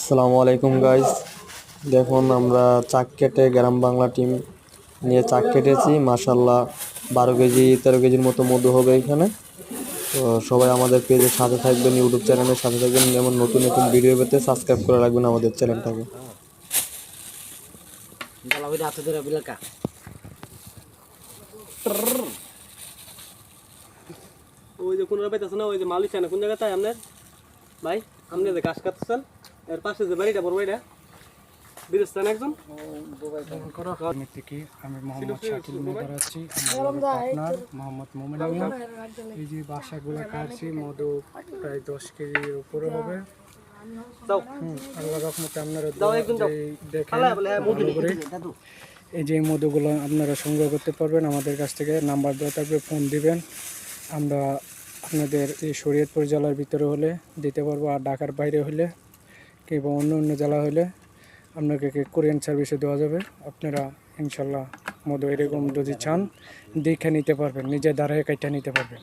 আসসালামু আলাইকুম গাইস দেখুন, আমরা চাক কেটে গ্রাম বাংলা টিম নিয়ে চাক কেটেছি। মাসাল্লাহ বারো কেজি, তেরো কেজির মতো মধু হবে এখানে। তো সবাই আমাদের পেজের সাথে থাকবেন ইউটিউব চ্যানেলের সাথে থাকবেন। যেমন নতুন নতুন ভিডিও পেতে সাবস্ক্রাইব করে রাখবেন আমাদের চ্যানেলটাকে. ওই যে কোন না, ওই যে মালিক কোন জায়গায় তাই আপনার? ভাই? আপনি যে গাছ কাটতেছেন এর পাশে যে বাড়িটা বড় বাড়িটা বিরস্তান একজন। আমি থেকে আমি মোহাম্মদ শাকিল মেদার আছি পার্টনার মোহাম্মদ মোমিন আলম। এই যে বাসাগুলো কাটছি মধু প্রায় দশ কেজির উপরে হবে। যাও। আল্লাহ রহমতে আপনারা দেখেন হ্যাঁ। এই যে মধুগুলো আপনারা সংগ্রহ করতে পারবেন আমাদের কাছ থেকে নাম্বার দেওয়া থাকবে ফোন দিবেন। আমরা আপনাদের এই শরীয়তপুর জেলার ভিতরে হলে, দিতে পারব, আর ঢাকার বাইরে হলে, কিংবা অন্য অন্য জেলা হলে আপনাকে কোরিয়ান সার্ভিসে দেওয়া যাবে? আপনারা ইনশাল্লাহ মধু এরকম যদি চান, দেখে নিতে পারবেন, নিজের দ্বারাই কাইটা নিতে পারবেন।